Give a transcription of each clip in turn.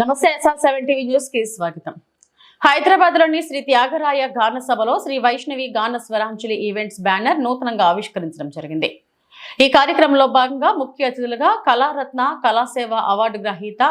నమస్తే SR seven TV న్యూస్కి స్వాగతం. హైదరాబాద్లోని శ్రీ త్యాగరాయ గాన సభలో శ్రీ వైష్ణవి గాన స్వరాంజలి ఈవెంట్స్ బ్యానర్ నూతనంగా ఆవిష్కరించడం జరిగింది. ఈ కార్యక్రమంలో భాగంగా ముఖ్య అతిథులుగా కళారత్న కళాసేవ అవార్డు గ్రహీత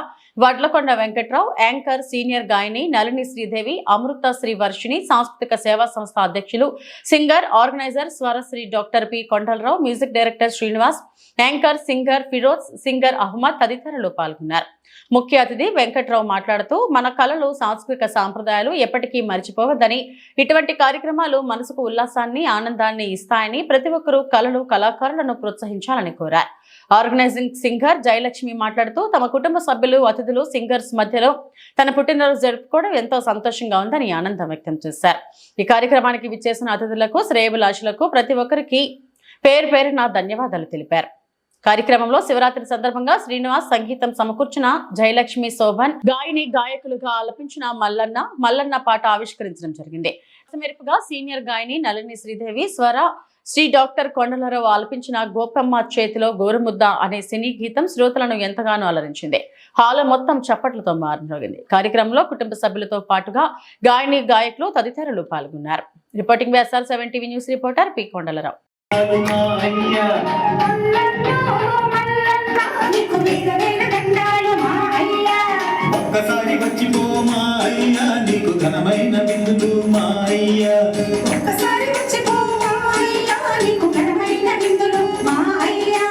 వడ్లకొండ వెంకట్రావు యాంకర్ సీనియర్ గాయని నలిని శ్రీదేవి అమృత శ్రీ వర్షిణి సాంస్కృతిక సేవా సంస్థ అధ్యక్షులు singer organiser Swarasri doctor P Kondalarao music director Srinivas anchor singer Firoz singer Ahmed తదితరులు పాల్గొన్నారు. ముఖ్య అతిథి వెంకట్రావు మాట్లాడుతూ మన కళలు సాంస్కృతిక సాంప్రదాయాలు ఎప్పటికీ మర్చిపోవద్దని ఇటువంటి కార్యక్రమాలు మనసుకు ఉల్లాసాన్ని ఆనందాన్ని ఇస్తాయని ప్రతి ఒక్కరూ కళలు కళాకారులను ప్రోత్సహించాలని కోరారు. ఆర్గనైజింగ్ సింగర్ జయలక్ష్మి మాట్లాడుతూ తమ కుటుంబ సభ్యులు అతిథులు సింగర్స్ మధ్యలో తన పుట్టినరోజు జరుపుకోవడం ఎంతో సంతోషంగా ఉందని ఆనందం వ్యక్తం చేశారు. ఈ కార్యక్రమానికి విచ్చేసిన అతిథులకు శ్రేయభిలాషులకు ప్రతి ఒక్కరికి పేరు పేరున ధన్యవాదాలు తెలిపారు. కార్యక్రమంలో శివరాత్రి సందర్భంగా శ్రీనివాస్ సంగీతం సమకూర్చిన జయలక్ష్మి శోభన్ గాయని గాయకులుగా ఆలపించిన మల్లన్న మల్లన్న పాట ఆవిష్కరించడం జరిగింది. మేరకుగా సీనియర్ గాయని నళిని శ్రీదేవి స్వర శ్రీ డాక్టర్ కొండలరావు ఆలపించిన గోపమ్మ చేతిలో గోరుముద్ద అనే సినీ గీతం శ్రోతలను ఎంతగానో అలరించింది. హాల మొత్తం చప్పట్లతో మారుమోగింది కార్యక్రమంలో కుటుంబ సభ్యులతో పాటుగా గాయని గాయకులు తదితరులు పాల్గొన్నారు. Reporting వేసార్ seven TV news reporter P Kondalarao. ఒక్కసారి వచ్చిపో మా అయ్యా నీకు ఘనమైన విందు మా అయ్యా. ఒక్కసారి వచ్చిపో మా అయ్యా నీకు ఘనమైన విందు మా అయ్యా.